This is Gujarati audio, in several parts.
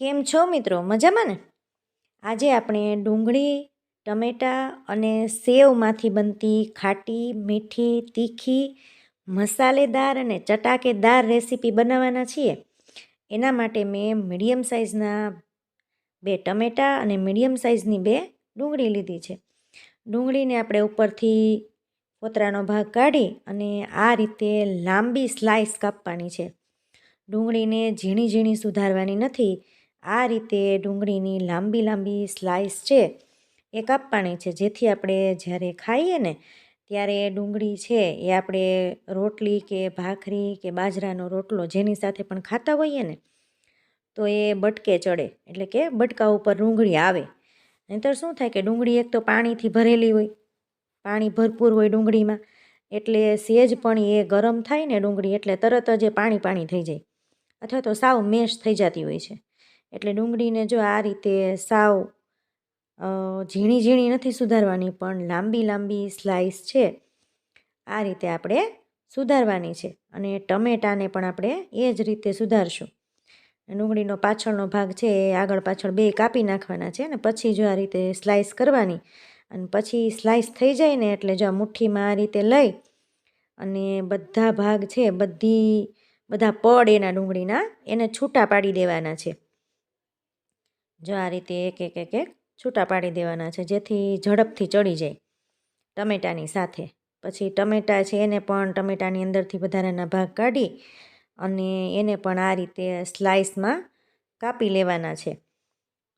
કેમ છો મિત્રો? મજામાં ને? આજે આપણે ડુંગળી, ટમેટાં અને સેવમાંથી બનતી ખાટી, મીઠી, તીખી, મસાલેદાર અને ચટાકેદાર રેસીપી બનાવવાના છીએ. એના માટે મેં મીડિયમ સાઇઝના બે ટમેટાં અને મીડિયમ સાઇઝની બે ડુંગળી લીધી છે. ડુંગળીને આપણે ઉપરથી પોતરાનો ભાગ કાઢી અને આ રીતે લાંબી સ્લાઇસ કાપવાની છે. ડુંગળીને ઝીણી ઝીણી સુધારવાની નથી. આ રીતે ડુંગળીની લાંબી લાંબી સ્લાઇસ છે એ કાપવાની છે. જેથી આપણે જ્યારે ખાઈએ ને, ત્યારે ડુંગળી છે એ આપણે રોટલી કે ભાખરી કે બાજરાનો રોટલો જેની સાથે પણ ખાતા હોઈએ ને, તો એ બટકે ચડે. એટલે કે બટકા ઉપર ડુંગળી આવે. નહીંતર શું થાય કે ડુંગળી એક તો પાણીથી ભરેલી હોય, પાણી ભરપૂર હોય ડુંગળીમાં, એટલે સેજ પણ એ ગરમ થાય ને ડુંગળી, એટલે તરત જ એ પાણી પાણી થઈ જાય. અથવા તો સાવ મેશ થઈ જતી હોય છે. એટલે ડુંગળીને જો આ રીતે સાવ ઝીણી ઝીણી નથી સુધારવાની, પણ લાંબી લાંબી સ્લાઇસ છે, આ રીતે આપણે સુધારવાની છે. અને ટમેટાને પણ આપણે એ જ રીતે સુધારશું. ડુંગળીનો પાછળનો ભાગ છે એ આગળ પાછળ બે કાપી નાખવાના છે અને પછી જો આ રીતે સ્લાઇસ કરવાની અને પછી સ્લાઇસ થઈ જાય ને એટલે જો આ મુઠ્ઠીમાં આ રીતે લઈ અને બધા ભાગ છે બધી, બધા પડ એના ડુંગળીના એને છૂટા પાડી દેવાના છે. જો આ રીતે એક એક એક એક છૂટા પાડી દેવાના છે, જેથી ઝડપથી ચડી જાય ટમેટાની સાથે. પછી ટમેટાં છે એને પણ ટમેટાની અંદરથી વધારાના ભાગ કાઢી અને એને પણ આ રીતે સ્લાઇસમાં કાપી લેવાના છે.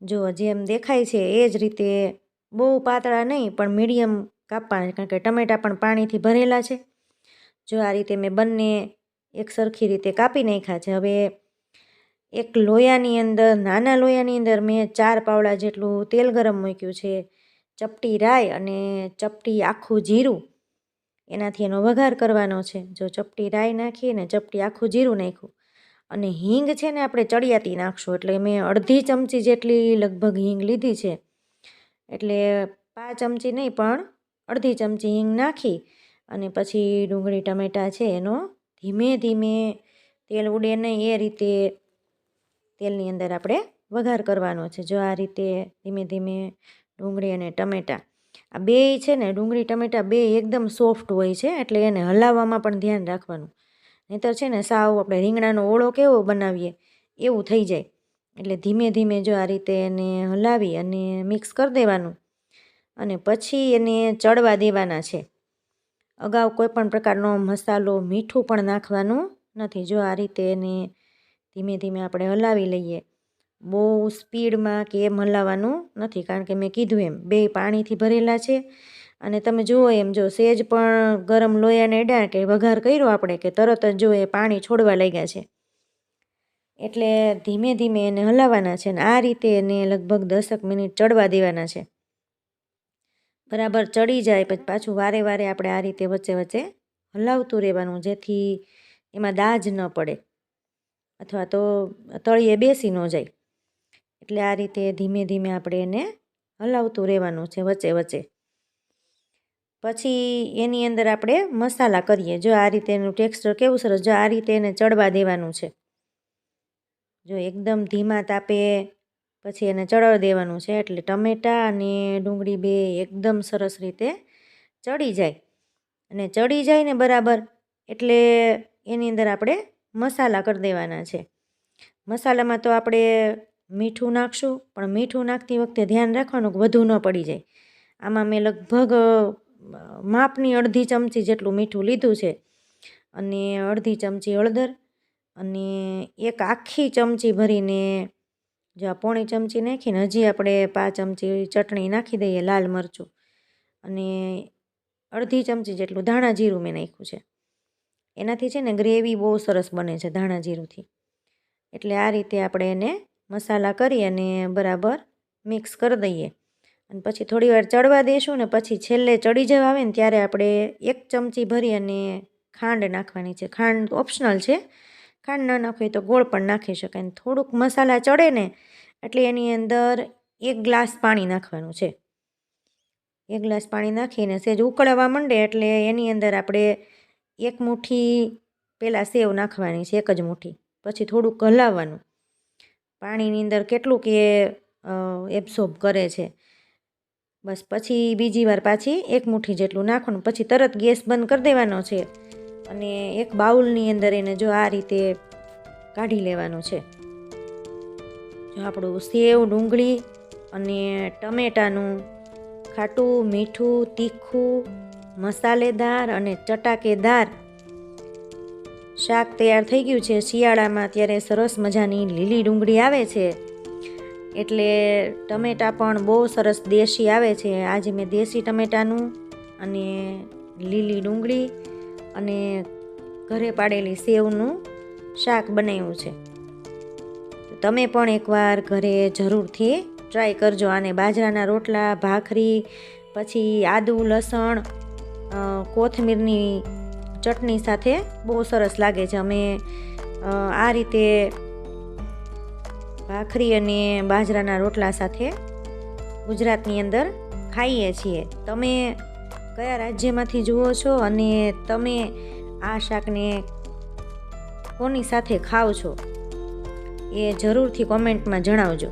જો જેમ દેખાય છે એ જ રીતે બહુ પાતળા નહીં, પણ મીડિયમ કાપવાના કારણ કે ટમેટા પણ પાણીથી ભરેલા છે. જો આ રીતે મેં બંને એક સરખી રીતે કાપી નાખ્યા છે, હવે એક લોયાની અંદર, નાના લોયાની અંદર મેં ચાર પાવડા જેટલું તેલ ગરમ મૂક્યું છે, ચપટી રાઈ અને ચપટી આખું જીરું. એનાથી એનો વઘાર કરવાનો છે. જો ચપટી રાઈ નાખી અને ચપટી આખું જીરું નાખ્યું અને હિંગ છે ને આપણે ચડિયાતી નાખશું, એટલે મેં અડધી ચમચી જેટલી લગભગ હિંગ લીધી છે. એટલે પાંચ ચમચી નહીં, પણ અડધી ચમચી હિંગ નાખી અને પછી ડુંગળી, ટમેટાં છે એનો ધીમે ધીમે તેલ ઉડે નહીં, એ રીતે તેલની અંદર આપણે વઘાર કરવાનો છે. જો આ રીતે ધીમે ધીમે ડુંગળી અને ટમેટાં, આ બે છે ને, ડુંગળી, ટમેટાં બે એકદમ સોફ્ટ હોય છે, એટલે એને હલાવવામાં પણ ધ્યાન રાખવાનું. નહીંતર છે ને, સાવ આપણે રીંગણાનો ઓળો કેવો બનાવીએ, એવું થઈ જાય. એટલે ધીમે ધીમે જો આ રીતે એને હલાવી અને મિક્સ કરી દેવાનું અને પછી એને ચડવા દેવાના છે. અગાઉ કોઈ પણ પ્રકારનો મસાલો મીઠું પણ નાખવાનું નથી. જો આ રીતે એને ધીમે ધીમે આપણે હલાવી લઈએ. બહુ સ્પીડમાં કે એમ હલાવવાનું નથી, કારણ કે મેં કીધું એમ, બે પાણીથી ભરેલા છે. અને તમે જુઓ એમ, જો સેજ પણ ગરમ લોયાને એડા કે વઘાર કર્યો આપણે કે તરત જ જો એ પાણી છોડવા લાગ્યા છે. એટલે ધીમે ધીમે એને હલાવવાના છે અને આ રીતે એને લગભગ દસક મિનિટ ચડવા દેવાના છે. બરાબર ચડી જાય, પછી પાછું વારે વારે આપણે આ રીતે વચ્ચે વચ્ચે હલાવતું રહેવાનું, જેથી એમાં દાજ ન પડે. અથવા તો તળિયે બેસી ન જાય. એટલે આ રીતે ધીમે ધીમે આપણે એને હલાવતું રહેવાનું છે વચ્ચે વચ્ચે. પછી એની અંદર આપણે મસાલા કરીએ. જો આ રીતે એનું ટેક્સચર કેવું સરસ, જો આ રીતે એને ચડવા દેવાનું છે. જો એકદમ ધીમા તાપે પછી એને ચડવા દેવાનું છે. એટલે ટમેટાં અને ડુંગળી બે એકદમ સરસ રીતે ચડી જાય. અને ચડી જાય ને બરાબર, એટલે એની અંદર આપણે મસાલા કરી દેવાના છે. મસાલામાં તો આપણે મીઠું નાખશું, પણ મીઠું નાખતી વખતે ધ્યાન રાખવાનું વધુ ન પડી જાય. આમાં મેં લગભગ માપની અડધી ચમચી જેટલું મીઠું લીધું છે અને અડધી ચમચી હળદર અને એક આખી ચમચી ભરીને જો આ પોણી ચમચી નાખીને હજી આપણે પાંચ ચમચી ચટણી નાખી દઈએ લાલ મરચું અને અડધી ચમચી જેટલું ધાણા જીરું મેં નાખ્યું છે. એનાથી છે ને ગ્રેવી બહુ સરસ બને છે ધાણા જીરુંથી. એટલે આ રીતે આપણે એને મસાલા કરી અને બરાબર મિક્સ કરી દઈએ. અને પછી થોડીવાર ચડવા દઈશું ને પછી છેલ્લે ચડી જવા આવે ને ત્યારે આપણે એક ચમચી ભરી અને ખાંડ નાખવાની છે. ખાંડ ઓપ્શનલ છે. ખાંડ ન નાખવી તો ગોળ પણ નાખી શકાય. થોડુંક મસાલા ચડે ને એટલે એની અંદર એક ગ્લાસ પાણી નાખવાનું છે. એક ગ્લાસ પાણી નાખીને સેજ ઉકળવા માંડે એટલે એની અંદર આપણે એક મુઠ્ઠી પહેલાં સેવ નાખવાની છે, એક જ મુઠ્ઠી. પછી થોડુંક હલાવવાનું. પાણીની અંદર કેટલું કે એબ્સોર્બ કરે છે. બસ પછી બીજી વાર પાછી એક મુઠ્ઠી જેટલું નાખવાનું. પછી તરત ગેસ બંધ કરી દેવાનો છે અને એક બાઉલની અંદર એને જો આ રીતે કાઢી લેવાનું છે. જો આપણું સેવ, ડુંગળી અને ટમેટાનું ખાટું, મીઠું, તીખું મસાલેદાર અને ચટાકેદાર શાક તૈયાર થઈ ગયું છે. શિયાળામાં ત્યારે સરસ મજાની લીલી ડુંગળી આવે છે. એટલે ટમેટાં પણ બહુ સરસ દેશી આવે છે. આજે મેં દેશી ટમેટાનું અને લીલી ડુંગળી અને ઘરે પાડેલી સેવનું શાક બનાવ્યું છે. તમે પણ એકવાર ઘરે જરૂરથી ટ્રાય કરજો. આને બાજરાના રોટલા, ભાખરી, પછી આદુ, લસણ કોથમીરની ચટણી સાથે બહુ સરસ લાગે છે. અમે આ રીતે ભાખરી અને બાજરાના રોટલા સાથે ગુજરાતની અંદર ખાઈએ છીએ. તમે કયા રાજ્યમાંથી જુઓ છો અને તમે આ શાકને કોની સાથે ખાઓ છો? એ જરૂરથી કોમેન્ટમાં જણાવજો.